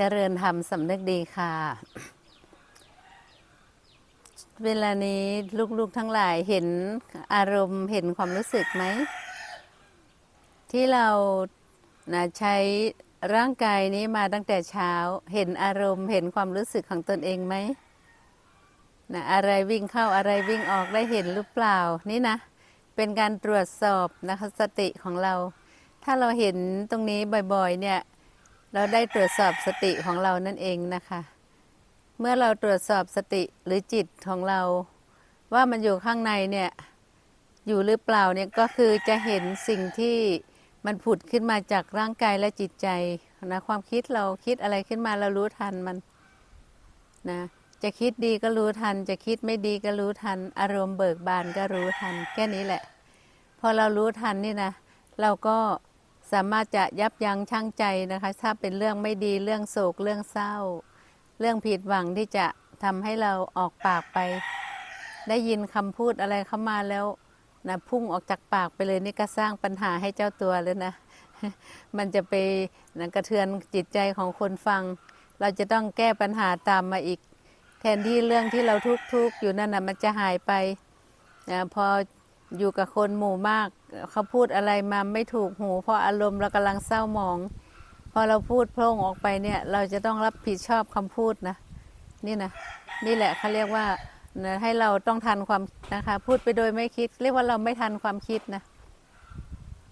เจริญธรรมสำนึกดีค่ะ เวลานี้ลูกๆทั้งหลายเห็นอารมณ์เห็นความรู้สึกไหม ที่เรานะใช้ร่างกายนี้มาตั้งแต่เช้า เห็นอารมณ์เห็นความรู้สึกของตนเองไหมนะอะไรวิ่งเข้าอะไรวิ่งออกได้เห็นหรือเปล่านี่นะ เป็นการตรวจสอบนะคะสติของเรา ถ้าเราเห็นตรงนี้บ่อยๆเนี่ย เราได้ตรวจสอบสติของเรานั่นเองนะคะ เมื่อเราตรวจสอบสติหรือจิตของเรา ว่ามันอยู่ข้างในเนี่ยอยู่หรือเปล่าเนี่ยก็คือจะเห็นสิ่งที่มันผุดขึ้นมาจากร่างกายและจิตใจนะความคิดเราคิดอะไรขึ้นมาเรารู้ทันมันนะจะคิดดีก็รู้ทัน จะคิดไม่ดีก็รู้ทัน อารมณ์เบิกบานก็รู้ทัน แค่นี้แหละ พอเรารู้ทันนี่นะ เราก็ สามารถจะยับยั้งชั่งใจนะคะ ถ้าเป็นเรื่องไม่ดีเรื่องโศกเรื่องเศร้า เรื่องผิดหวังที่จะทำให้เราออกปากไป ได้ยินคำพูดอะไรเข้ามาแล้วนะพุ่งออกจากปากไปเลยนี่ก็สร้างปัญหาให้เจ้าตัวเลยนะ มันจะไปนะกระเทือนจิตใจของคนฟัง เราจะต้องแก้ปัญหาตามมาอีก แทนที่เรื่องที่เราทุกข์ๆอยู่นั่นนะมันจะหายไปนะพอ อยู่กับคนหมู่มาก เขาพูดอะไรมาไม่ถูกหู เพราะอารมณ์เรากำลังเศร้าหมอง พอเราพูดโพร่งออกไปเนี่ย เราจะต้องรับผิดชอบคำพูดนะนี่นะนี่แหละเขาเรียกว่าให้เราต้องทันความนะคะ พูดไปโดยไม่คิด เรียกว่าเราไม่ทันความคิดนะ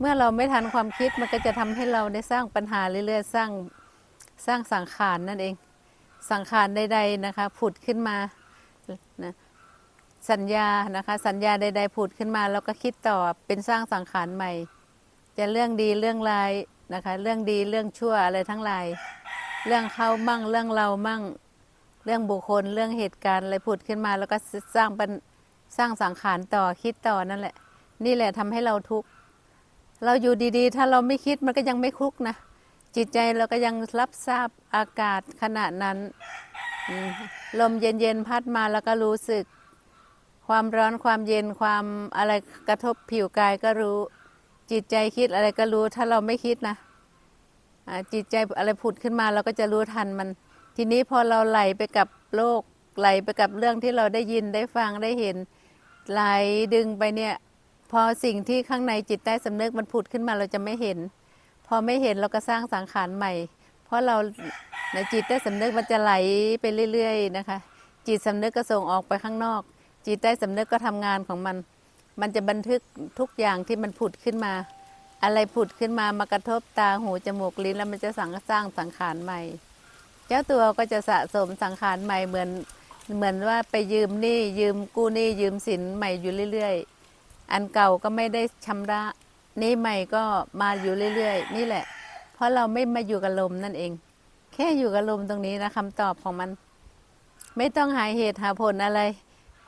เมื่อเราไม่ทันความคิดมันก็จะทำให้เราได้สร้างปัญหาเรื่อยๆสร้างสร้างสังขารนั่นเอง สังขารใดๆนะคะ ผุดขึ้นมานะ สัญญานะคะ สัญญาใด ๆ ผุดขึ้นมาแล้วก็คิดต่อเป็นสร้างสังขารใหม่ จะเรื่องดีเรื่องร้ายนะคะ เรื่องดีเรื่องชั่วอะไรทั้งหลาย เรื่องเขามั่งเรื่องเรามั่ง เรื่องบุคคลเรื่องเหตุการณ์อะไรผุดขึ้นมาแล้วก็สร้างเป็นสร้างสังขารต่อคิดต่อนั่นแหละ นี่แหละทำให้เราทุกข์เราอยู่ดีๆ ถ้าเราไม่คิดมันก็ยังไม่ทุกนะ จิตใจเราก็ยังรับทราบอากาศขณะนั้นลมเย็นๆพัดมาแล้วก็รู้สึก ความร้อนความเย็นความอะไรกระทบผิวกายก็รู้ จิตใจคิดอะไรก็รู้ถ้าเราไม่คิดนะจิตใจอะไรผุดขึ้นมาเราก็จะรู้ทันมัน ทีนี้พอเราไหลไปกับโลกไหลไปกับเรื่องที่เราได้ยินได้ฟังได้เห็นไหลดึงไปเนี่ยพอสิ่งที่ข้างในจิตใต้สำนึกมันผุดขึ้นมาเราจะไม่เห็น พอไม่เห็นเราก็สร้างสังขารใหม่ เพราะเราในจิตใต้สำนึกมันจะไหลไปเรื่อย ๆ นะคะ จิตสำนึกก็ส่งออกไปข้างนอก จิตใต้สำนึกก็ทำงานของมัน มันจะบันทึกทุกอย่างที่มันผุดขึ้นมา อะไรผุดขึ้นมามากระทบตาหูจมูกลิ้นแล้วมันจะสั่งสร้างสังขารใหม่ เจ้าตัวก็จะสะสมสังขารใหม่เหมือนเหมือนว่าไปยืมหนี้ยืมกู้หนี้ยืมสินใหม่อยู่เรื่อย ๆ อันเก่าก็ไม่ได้ชำระนี้ใหม่ก็มาอยู่เรื่อย ๆ นี่แหละ เพราะเราไม่มาอยู่กับลมนั่นเอง แค่อยู่กับลมตรงนี้นะคำตอบของมัน ไม่ต้องหาเหตุหาผลอะไร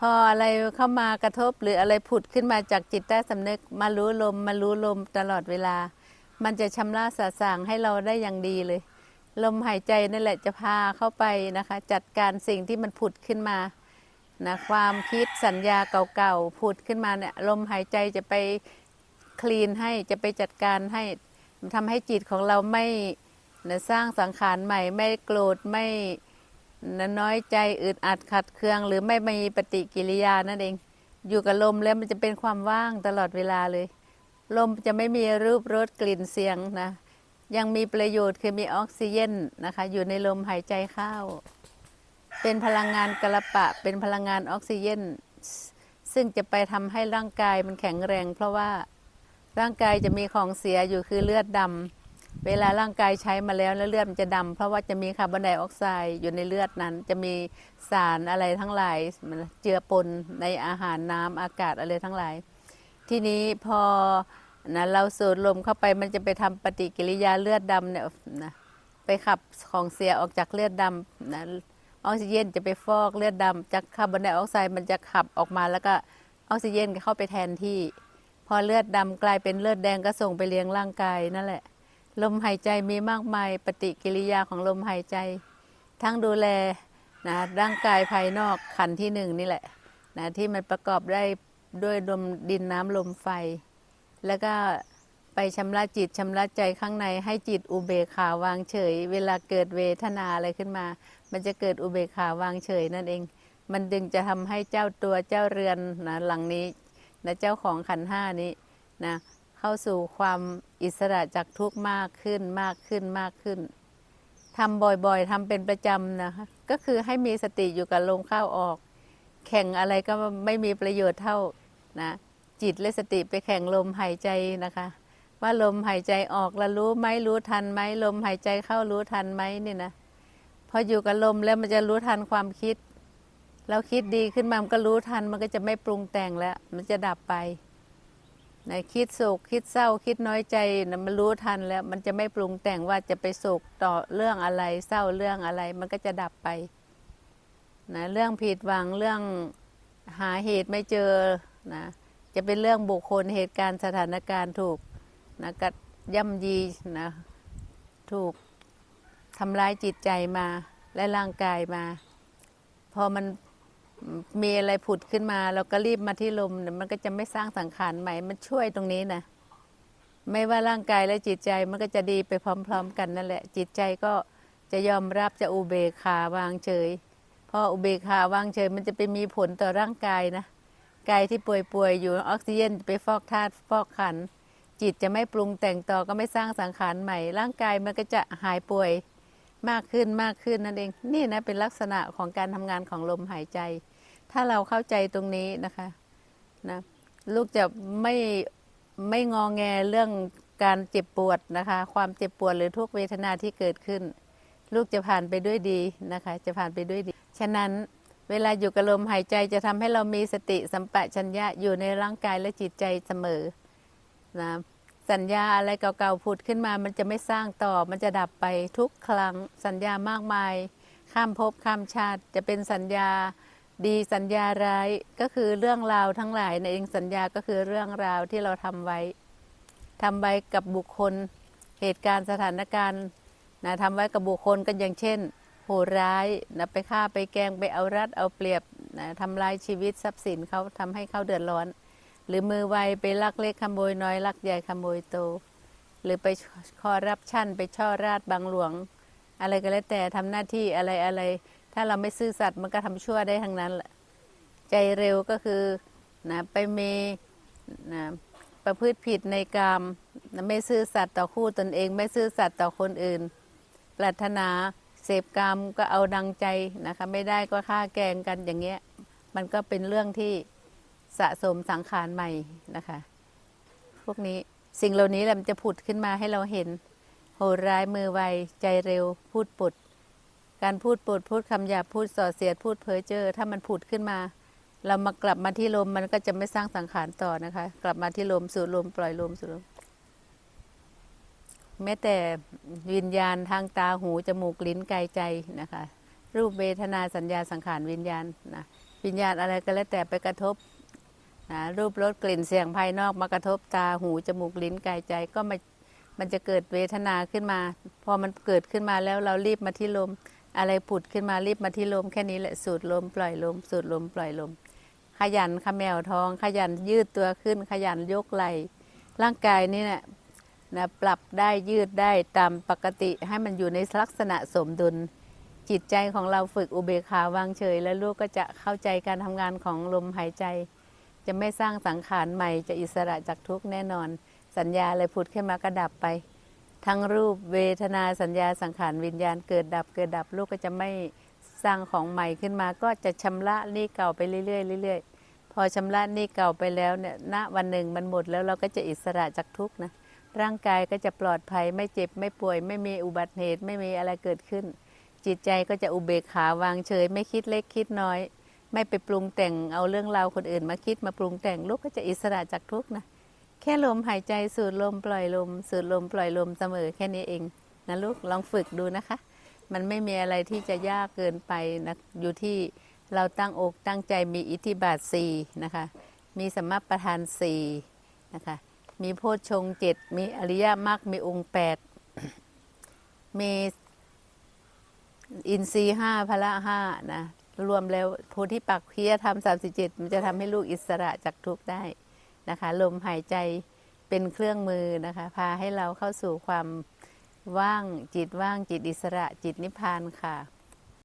พออะไรเข้ามากระทบหรืออะไรผุดขึ้นมาจากจิตใต้สำนึกมารู้ลมมารู้ลมตลอดเวลา มันจะชำระสะสางให้เราได้อย่างดีเลย ลมหายใจนั่นแหละจะพาเข้าไปนะคะ จัดการสิ่งที่มันผุดขึ้นมานะความคิดสัญญาเก่าๆผุดขึ้นมาเนี่ยลมหายใจจะไปคลีนให้จะไปจัดการให้ทำให้จิตของเราไม่นะสร้างสังขารใหม่ ไม่โกรธไม่ น้อยใจอึดอัดขัดเคือง หรือไม่มีปฏิกิริยานั่นเอง อยู่กับลมแล้วมันจะเป็นความว่างตลอดเวลาเลย ลมจะไม่มีรูปรสกลิ่นเสียงนะ ยังมีประโยชน์คือมีออกซิเจนนะคะ อยู่ในลมหายใจเข้า เป็นพลังงานกระปะ เป็นพลังงานออกซิเจนซึ่งจะไปทำให้ร่างกายมันแข็งแรง เพราะว่าร่างกายจะมีของเสียอยู่คือเลือดดำ เวลาร่างกายใช้มาแล้วแล้วเลือดมันจะดำเพราะว่าจะมีคาร์บอนไดออกไซด์อยู่ในเลือดนั้น จะมีสารอะไรทั้งหลายมันเจือปนในอาหารน้ำอากาศอะไรทั้งหลาย ทีนี้พอนะเราสูดลมเข้าไปมันจะไปทำปฏิกิริยาเลือดดำเนี่ยนะไปขับของเสียออกจากเลือดดำนะออกซิเจนจะไปฟอกเลือดดำจากคาร์บอนไดออกไซด์มันจะขับออกมาแล้วก็ออกซิเจนก็เข้าไปแทนที่ พอเลือดดำกลายเป็นเลือดแดงก็ส่งไปเลี้ยงร่างกายนั่นแหละ ลมหายใจมีมากมายปฏิกิริยาของลมหายใจ ทั้งดูแลนะร่างกายภายนอกขันที่หนึ่งนี่แหละนะที่มันประกอบได้ด้วยลมดินน้ำลมไฟ แล้วก็ไปชำระจิตชำระใจข้างในให้จิตอุเบกขาวางเฉย เวลาเกิดเวทนาอะไรขึ้นมา มันจะเกิดอุเบกขาวางเฉยนั่นเอง มันดึงจะทำให้เจ้าตัวเจ้าเรือนนะหลังนี้นะเจ้าของขันห้านี้นะ เข้าสู่ความอิสระจากทุกข์มากขึ้นมากขึ้นมากขึ้นทำบ่อยๆทำเป็นประจำนะคะก็คือให้มีสติอยู่กับลมเข้าออก แข่งอะไรก็ไม่มีประโยชน์เท่านะจิตและสติไปแข่งลมหายใจนะคะ ว่าลมหายใจออกแล้วรู้ไหมรู้ทันไหมลมหายใจเข้ารู้ทันไหมนี่นะพออยู่กับลมแล้วมันจะรู้ทันความคิดแล้วคิดดีขึ้นมามันก็รู้ทันมันก็จะไม่ปรุงแต่งแล้ว มันจะดับไป นะคิดโศกคิดเศร้าคิดน้อยใจนะมันรู้ทันแล้วมันจะไม่ปรุงแต่งว่าจะไปโศกต่อเรื่องอะไรเศร้าเรื่องอะไร มันก็จะดับไปนะเรื่องผิดหวังเรื่องหาเหตุไม่เจอนะจะเป็นเรื่องบุคคลเหตุการณ์สถานการณ์ถูกนะกัดย่ำยีนะถูกทำร้ายจิตใจมาและร่างกายมา พอมัน มีอะไรผุดขึ้นมา เราก็รีบมาที่ลมมันก็จะไม่สร้างสังขารใหม่ มันช่วยตรงนี้นะไม่ว่าร่างกายและจิตใจมันก็จะดีไปพร้อม ๆ กันนั่นแหละ จิตใจก็จะยอมรับจะอุเบกขาวางเฉยพออุเบกขาวางเฉย มันจะไปมีผลต่อร่างกายนะกายที่ป่วยๆอยู่ออกซิเจนไปฟอกธาตุฟอกขัน จิตจะไม่ปรุงแต่งต่อก็ไม่สร้างสังขารใหม่ ร่างกายมันก็จะหายป่วย มากขึ้นมากขึ้นนั่นเอง นี่นะเป็นลักษณะของการทำงานของลมหายใจ ถ้าเราเข้าใจตรงนี้นะคะนะลูกจะไม่ไม่งองแงเรื่องการเจ็บปวดนะคะ ความเจ็บปวดหรือทุกเวทนาที่เกิดขึ้น ลูกจะผ่านไปด้วยดีนะคะ จะผ่านไปด้วยดี ฉะนั้นเวลาอยู่กับลมหายใจจะทำให้เรามีสติสัมปชัญญะอยู่ในร่างกายและจิตใจเสมอนะ สัญญาอะไรเก่าๆผุดขึ้นมา มันจะไม่สร้างต่อ มันจะดับไปทุกครั้ง สัญญามากมาย ข้ามภพข้ามชาติ จะเป็นสัญญาดีสัญญาร้ายก็คือเรื่องราวทั้งหลายในเองสัญญาก็คือเรื่องราวที่เราทำไว้ทำไว้กับบุคคล เหตุการณ์สถานการณ์นะทำไว้กับบุคคลกันอย่างเช่น โหดร้ายนะไปฆ่าไปแกงไปเอารัดเอาเปรียบนะทำลายชีวิตทรัพย์สินเขาทำให้เขาเดือดร้อน หรือมือไวไปลักเล็กขโมยน้อยลักใหญ่ขโมยโต หรือไปคอรับชั่น ไปช่อราดบังหลวง อะไรก็แล้วแต่ทำหน้าที่อะไรอะไร ถ้าเราไม่ซื่อสัตย์มันก็ทำชั่วได้ทั้งนั้นแหละใจเร็วก็คือนะไปมีนะประพฤติผิดในกรรมไม่ซื่อสัตย์ต่อคู่ตนเอง ไม่ซื่อสัตย์ต่อคนอื่น ปรารถนาเสพกรรมก็เอาดังใจนะคะ ไม่ได้ก็ฆ่าแกงกันอย่างเงี้ย มันก็เป็นเรื่องที่ สะสมสังขารใหม่นะคะ พวกนี้สิ่งเหล่านี้แหละมันจะผุดขึ้นมาให้เราเห็น โหดร้ายมือไวใจเร็ว พูดปุด การพูดปุดพูดคำหยาบพูดส่อเสียดพูดเพ้อเจ้อถ้ามันผุดขึ้นมา เรามากลับมาที่ลมมันก็จะไม่สร้างสังขารต่อนะคะ กลับมาที่ลมสู่ลมปล่อยลมสู่ลมแม้แต่วิญญาณทางตาหูจมูกลิ้นกายใจนะคะ รูปเวทนาสัญญาสังขารวิญญาณนะวิญญาณอะไรก็แล้วแต่ไปกระทบ นะรูปรสกลิ่นเสียงภายนอกมากระทบตาหูจมูกลิ้นกายใจก็มามันจะเกิดเวทนาขึ้นมา พอมันเกิดขึ้นมาแล้วเรารีบมาที่ลม อะไรผุดขึ้นมารีบมาที่ลม แค่นี้แหละสูดลม ปล่อยลม สูดลม ปล่อยลม ขยันขมแมวท้อง ขยันยืดตัวขึ้น ขยันยกไหล่ร่างกายนี่เนี่ยนะปรับได้ยืดได้ตามปกติให้มันอยู่ในลักษณะสมดุล จิตใจของเราฝึกอุเบกขาวางเฉย แล้วลูกก็จะเข้าใจการทำงานของลมหายใจ จะไม่สร้างสังขารใหม่จะอิสระจากทุกข์แน่นอน สัญญาอะไรผุดขึ้นมาก็ดับไป ทั้งรูปเวทนาสัญญาสังขารวิญญาณเกิดดับเกิดดับลูกก็จะไม่สร้างของใหม่ขึ้นมาก็จะชำระหนี้เก่าไปเรื่อยๆเรื่อยๆพอชำระหนี้เก่าไปแล้วเนี่ยณวันหนึ่งมันหมดแล้วเราก็จะอิสระจากทุกข์นะร่างกายก็จะปลอดภัยไม่เจ็บไม่ป่วย ไม่มีอุบัติเหตุไม่มีอะไรเกิดขึ้น จิตใจก็จะอุเบกขาวางเฉย ไม่คิดเล็กคิดน้อย ไม่ไปปรุงแต่งเอาเรื่องราวคนอื่นมาคิดมาปรุงแต่งลูกก็จะอิสระจากทุกข์นะแค่ลมหายใจสูดลมปล่อยลม สูดลมปล่อยลมเสมอแค่นี้เองนะลูกลองฝึกดูนะคะ มันไม่มีอะไรที่จะยากเกินไปนะอยู่ที่เราตั้งอกตั้งใจมีอิทธิบาทสี่นะคะ มีสมมาประธานสี่นะคะ มีโพชฌงเจ็ดมีอริยมรรคมีองค์แปดมีอินทรีห้าพละห้านะ รวมแล้วโพธิปักขียธรรมสามสิบเจ็ดมันจะทำให้ลูกอิสระจากทุกข์ได้นะคะ ลมหายใจเป็นเครื่องมือนะคะ พาให้เราเข้าสู่ความว่างจิตว่างจิตอิสระจิตนิพพานค่ะ